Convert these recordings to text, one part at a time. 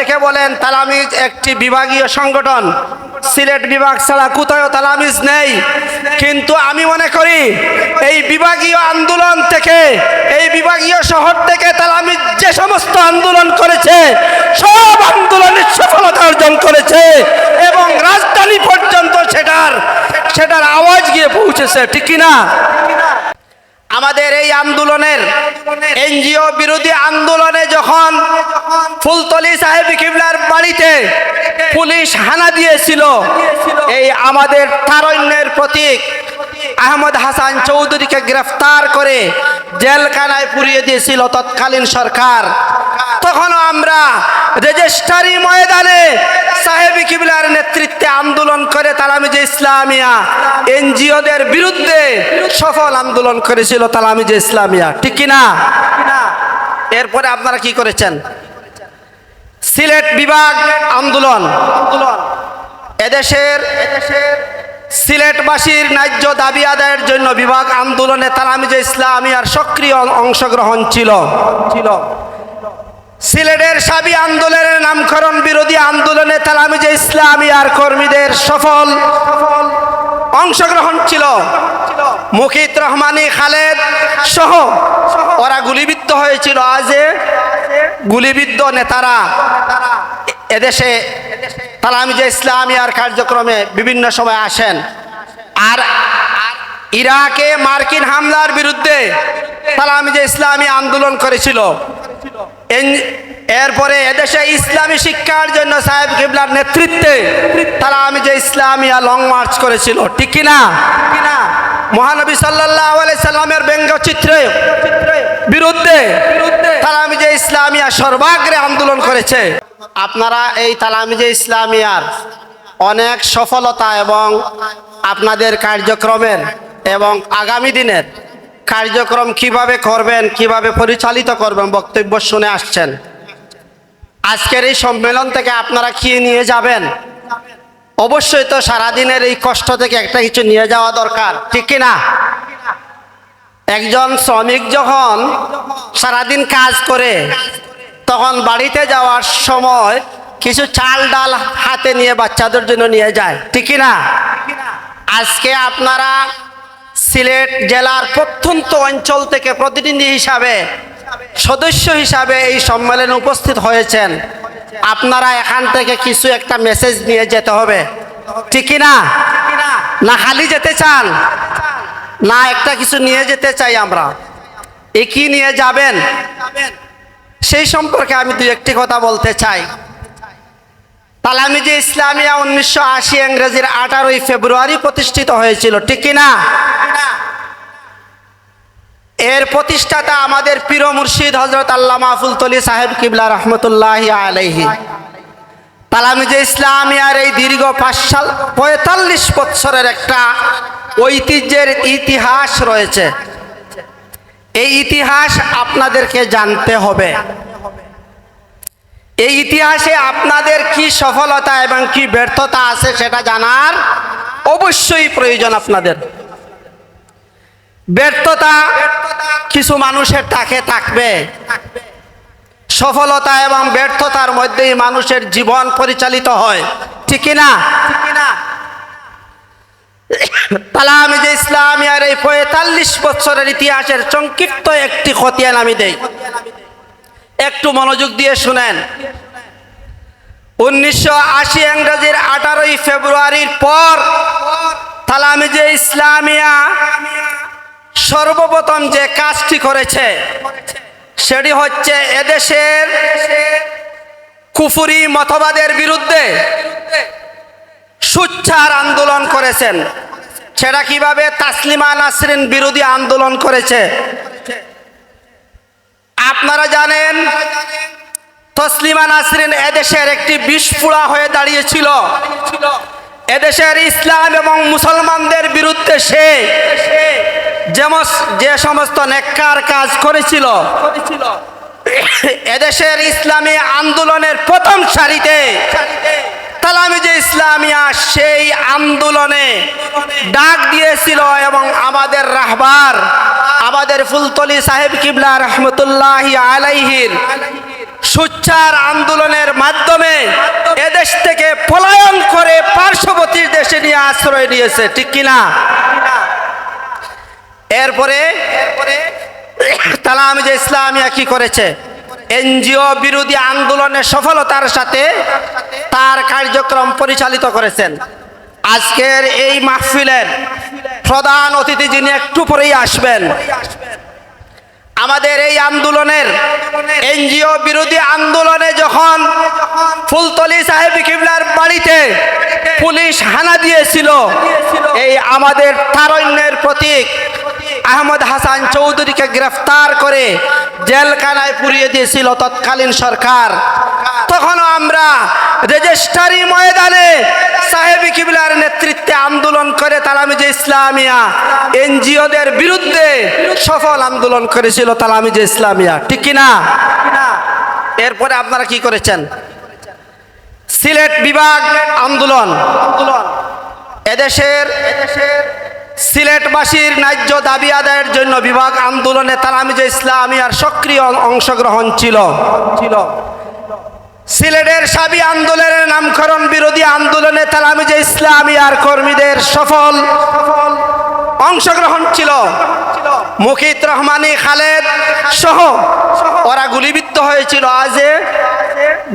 অনেকে বলেন, তালামিজ একটি বিভাগীয় সংগঠন। সিলেট বিভাগ ছাড়া কোথাও তালামিজ নেই। কিন্তু আমি মনে করি, এই বিভাগীয় আন্দোলন থেকে, এই বিভাগীয় শহর থেকে তালামিজ যে সমস্ত আন্দোলন করেছে, সব আন্দোলনের সফলতা অর্জন করেছে এবং রাজধানী পর্যন্ত সেটার সেটার আওয়াজ গিয়ে পৌঁছেছে, ঠিক কিনা? আমাদের এই আন্দোলনের এনজিও বিরোধী আন্দোলনে যখন ফুলতলি সাহেব কিবলার বাড়িতে পুলিশ হানা দিয়েছিল, এই আমাদের তারণ্যের প্রতীক আহমদ হাসান চৌধুরীকে গ্রেফতার করে জেলখানায় পুড়িয়ে দিয়েছিল তৎকালীন সরকার। তখনও আমরা রেজিস্ট্রারি ময়দানে সাহেব কিবলার নেতৃত্বে আন্দোলন করে তালামিজে ইসলামিয়া, এনজিওদের বিরুদ্ধে সফল আন্দোলন করেছিল তালামিজে ইসলামিয়া। ঠিক কিনা? এরপরে আপনারা কি করেছেন? সিলেট বিভাগ আন্দোলন। আন্দোলন এদেশের এদেশের সিলেটবাসীর ন্যায্য দাবি আদায়ের জন্য বিভাগ আন্দোলনে তালামিজে ইসলামিয়ার সক্রিয় অংশগ্রহণ ছিল। ছিল সিলেটের সাবি আন্দোলনের নামকরণ বিরোধী আন্দোলনে তালামিজে ইসলামিয়ার কর্মীদের সফল অংশগ্রহণ ছিল। মুখিত রহমানি, খালেদ সহ ওরা গুলিবিদ্ধ হয়েছিল। আজে গুলিবিদ্ধ নেতারা এদেশে তালামিজে ইসলামিয়ার কার্যক্রমে বিভিন্ন সময় আসেন, আর ইরাকে মার্কিন হামলার বিরুদ্ধে তালামিজে ইসলামী আন্দোলন করেছিল এরপরে এদেশে ইসলামী শিক্ষার জন্য সাহেব কিবলার নেতৃত্বে তারা আমি যে ইসলামিয়া লং মার্চ করেছিল, ঠিক কিনা? মহানবী সাল্লাহ সাল্লামের ব্যঙ্গচিত্রে বিরুদ্ধে তালামিজে ইসলামিয়া সর্বাগ্রে আন্দোলন করেছে। আপনারা এই তালামিজে ইসলামিয়ার অনেক সফলতা এবং আপনাদের কার্যক্রমের এবং আগামী দিনের কার্যক্রম কীভাবে করবেন, কীভাবে পরিচালিত করবেন বক্তব্য শুনে আসছেন। আজকের এই সম্মেলন থেকে আপনারা কি নিয়ে যাবেন? অবশ্যই তো সারাদিনের এই কষ্ট থেকে একটা কিছু নিয়ে যাওয়া দরকার, ঠিক কি না? একজন শ্রমিক যখন সারাদিন কাজ করে তখন বাড়িতে যাওয়ার সময় কিছু চাল ডাল হাতে নিয়ে বাচ্চাদের জন্য নিয়ে যায়। ঠিক না আজকে আপনারা সিলেট জেলার প্রত্যন্ত অঞ্চল থেকে প্রতিনিধি হিসাবে, সদস্য হিসাবে এই সম্মেলনে উপস্থিত হয়েছেন। আপনারা এখান থেকে কিছু একটা মেসেজ নিয়ে যেতে হবে। ঠিক না না খালি যেতে চান? না একটা কিছু নিয়ে যেতে চাই আমরা। এ কি নিয়ে যাবেন? সেই সম্পর্কে আমি দু একটি কথা বলতে চাই। তালামিজি ইসলামিয়া উনিশশো আশি ইংরেজির আঠারোই ফেব্রুয়ারি প্রতিষ্ঠিত হয়েছিল, ঠিক কিনা? এর প্রতিষ্ঠাতা আমাদের পীর মুর্শিদ হজরত আল্লাহ মাহফুল তলি সাহেব কিবলা রহমতুল্লাহ আলহি তালামিজে ইসলামিয়ার এই দীর্ঘ পাঁচ সাল, পঁয়তাল্লিশ বৎসরের একটা ঐতিহ্যের ইতিহাস রয়েছে। এই ইতিহাস আপনাদেরকে জানতে হবে। এই ইতিহাসে আপনাদের কি সফলতা এবং কি ব্যর্থতা আছে সেটা জানার অবশ্যই প্রয়োজন আপনাদের। ব্যর্থতা কিছু মানুষের তাকে থাকবে। সফলতা এবং ব্যর্থতার মধ্যেই মানুষের জীবন পরিচালিত হয়। ঠিক না? তালামি যে ইসলামিয়ার এই পঁয়তাল্লিশ বছরের ইতিহাসের সংক্ষিপ্ত একটি খতিয়ান আমি দেই। একটু মনোযোগ দিয়ে শুনেন। উনিশশো আশি ইংরেজির আঠারোই ফেব্রুয়ারির পর তালামিজে ইসলামিয়া সর্বপ্রথম যে কাজটি করেছে, সেটি হচ্ছে এদেশের কুফুরি মতবাদের বিরুদ্ধে সুচ্ছার আন্দোলন করেছেন। সেটা কীভাবে তাসলিমা নাসরিন বিরোধী আন্দোলন করেছে? আপনারা জানেন, তসলিমা নাসরিন এদেশের একটি বিস্ফোড়া হয়ে দাঁড়িয়েছিল। এদেশের ইসলাম এবং মুসলমানদের বিরুদ্ধে সে যেমন যে সমস্ত নেককার কাজ করেছিল, এদেশের ইসলামী আন্দোলনের প্রথম সারিতে তালামিজে ইসলামিয়া সেই আন্দোলনে ডাক দিয়েছিল এবং আমাদের রাহবার, আমাদের ফুলতলি সাহেব কিবলা রহমতুল্লাহ আলাইহির সুচ্চার আন্দোলনের মাধ্যমে এদেশ থেকে পলায়ন করে পার্শ্ববর্তী দেশে নিয়ে আশ্রয় নিয়েছে, ঠিক কিনা? এরপরে তালাম যে ইসলামিয়া কি করেছে? এনজিও বিরোধী আন্দোলনের সফলতার সাথে তার কার্যক্রম পরিচালিত করেছেন। আজকের এই মাহফিলের প্রধান অতিথি যিনি একটু পরেই আসবেন। আমাদের এই আন্দোলনের এনজিও বিরোধী আন্দোলনে যখন ফুলতলি সাহেব কিবলার বাড়িতে পুলিশ হানা দিয়েছিল, এই আমাদের তারণ্যের প্রতীক আহমদ হাসান চৌধুরীকে গ্রেফতার করে জেলখানায় পুড়িয়ে দিয়েছিল তৎকালীন সরকার। তখনও আমরা রেজিস্ট্রারি ময়দানে সাহেব কিবলার নেতৃত্বে আন্দোলন করে তালামিজে ইসলামিয়া এনজিওদের বিরুদ্ধে সফল আন্দোলন করেছিল তালামিজে ইসলামিয়া। ঠিক কিনা? এরপরে আপনারা কি করেছেন? সিলেট বিভাগ আন্দোলন। আন্দোলন এদেশের এদেশের সিলেটবাসীর ন্যায্য দাবি আদায়ের জন্য বিভাগ আন্দোলনে তালামিজে ইসলামিয়ার সক্রিয় অংশগ্রহণ ছিল। ছিল সিলেটের সাবি আন্দোলনের নামকরণ বিরোধী আন্দোলনে তালামিজে ইসলামিয়ার কর্মীদের সফল সফল অংশগ্রহণ ছিল। মুখিত রহমানি, খালেদ সহ ওরা গুলিবিদ্ধ হয়েছিল। আজে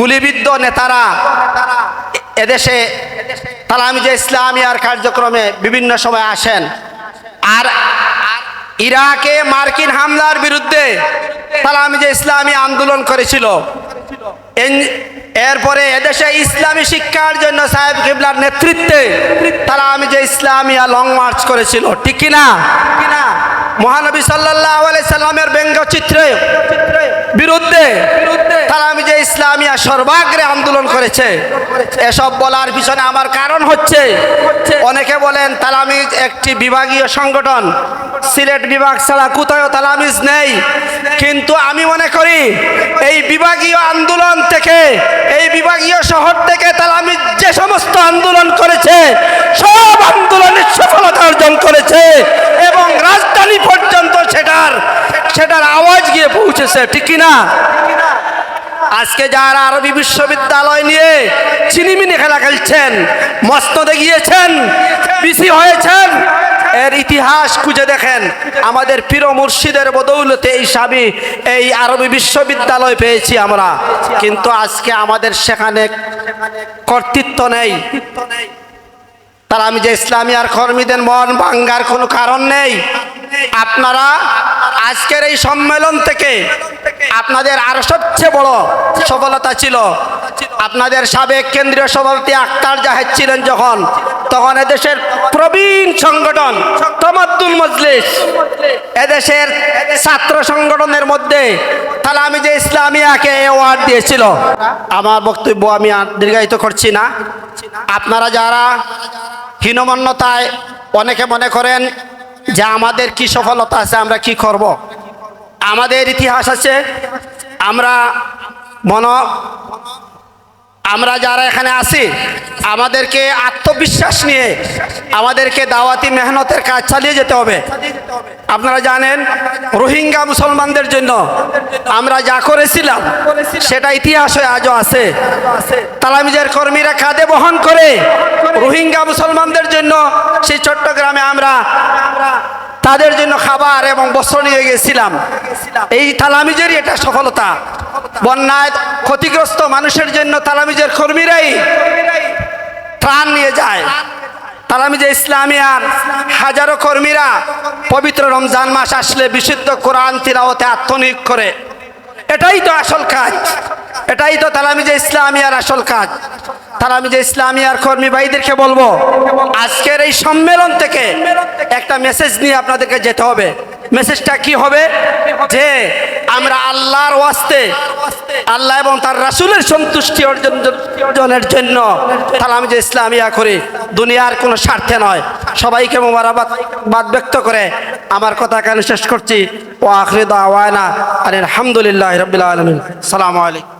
গুলিবিদ্ধ নেতারা এদেশে তালামিজে ইসলামিয়ার কার্যক্রমে বিভিন্ন সময় আসেন, আর ইরাকে মার্কিন হামলার বিরুদ্ধে তারা আমি যে ইসলামী আন্দোলন করেছিল এরপরে এদেশে ইসলামী শিক্ষার জন্য সাহেব কিবলার নেতৃত্বে তারা আমি যে ইসলামিয়া লং মার্চ করেছিল, ঠিক কিনা মহানবী সাল্লাহ সাল্লামের ব্যঙ্গচিত্রে বিরুদ্ধে তারা আমি যে ইসলামিয়া সর্বাগ্রে আন্দোলন করেছে, এসব বলার পিছনে আমার কারণ হচ্ছে, অনেকে বলেন তালামিজ একটি বিভাগীয় সংগঠন, সিলেট বিভাগ ছাড়া কোথাও তালামিজ নেই। কিন্তু আমি মনে করি, এই বিভাগীয় আন্দোলন থেকে, এই বিভাগীয় শহর থেকে তালামিজ যে সমস্ত আন্দোলন করেছে, সব আন্দোলনের সফলতা অর্জন করেছে এবং রাজধানী পর্যন্ত সেটার সেটার আওয়াজ গিয়ে পৌঁছেছে, ঠিক কিনা? আজকে যারা আরবি বিশ্ববিদ্যালয় নিয়ে চিনিমিনি খেলা খেলছেন, মস্তদে গিয়েছেন, বিসি হয়েছেন, এর ইতিহাস খুঁজে দেখেন। আমাদের পীর মুর্শিদের বদৌলতে এই সাবি, এই আরবি বিশ্ববিদ্যালয় পেয়েছি আমরা। কিন্তু আজকে আমাদের সেখানে কর্তৃত্ব নেই। তারা আমি যে ইসলামী আর কর্মীদের মন ভাঙ্গার কোনো কারণ নেই। আপনারা আজকের এই সম্মেলন থেকে আপনাদের আরও সবচেয়ে বড় সফলতা ছিল, আপনাদের সাবেক কেন্দ্রীয় সভাপতি আক্তার জাহেদ ছিলেন যখন, তখন এদেশের প্রবীণ সংগঠন তমাদ্দুল মজলিস, এদেশের ছাত্র সংগঠনের মধ্যে তাহলে আমি যে ইসলামিয়াকে অ্যাওয়ার্ড দিয়েছিল আমার বক্তব্য আমি আর দীর্ঘায়িত করছি না আপনারা যারা হীনমন্যতায় অনেকে মনে করেন যে আমাদের কি সফলতা আছে, আমরা কি করব। আমাদের ইতিহাস আছে। আমরা মন, আমরা যারা এখানে আছি, আমাদেরকে আত্মবিশ্বাস নিয়ে আমাদেরকে দাওয়াতি মেহনতের কাজ চালিয়ে যেতে হবে। আপনারা জানেন, রোহিঙ্গা মুসলমানদের জন্য আমরা যা করেছিলাম, সেটা ইতিহাস হয়ে আজও আছে। তালামিজের কর্মীরা কাঁধে বহন করে রোহিঙ্গা মুসলমানদের জন্য সেই চট্টগ্রামে আমরা তাদের জন্য খাবার এবং বস্ত্র নিয়ে গেছিলাম। এই তালামিজেরই এটা সফলতা। বন্যায় ক্ষতিগ্রস্ত মানুষের জন্য তালামিজের কর্মীরাই ত্রাণ নিয়ে যায়। তালামিজে ইসলামিয়ার হাজারো কর্মীরা পবিত্র রমজান মাস আসলে বিশুদ্ধ কোরআন তিলাওতে আত্মনিয়োগ করে। এটাই তো আসল কাজ। এটাই তো তালামিজে ইসলামিয়ার আসল কাজ। তালামিজে আর কর্মী ভাইদেরকে বলব, আজকের এই সম্মেলন থেকে একটা মেসেজ নিয়ে আপনাদেরকে যেতে হবে। মেসেজটা কি হবে? যে আমরা আল্লাহর ওয়াস্তে, আল্লাহ এবং তার রাসুলের সন্তুষ্টি অর্জন, অর্জনের জন্য তালামিজে ইসলামিয়া করি, দুনিয়ার কোনো স্বার্থে নয়। সবাইকে মোবারকবাদ, বাদ ব্যক্ত করে আমার কথা কেন শেষ করছি। ও আখরিদ আওয়ানা আলহামদুলিল্লাহ রবিল আলমিন। সালামু আলাইকুম।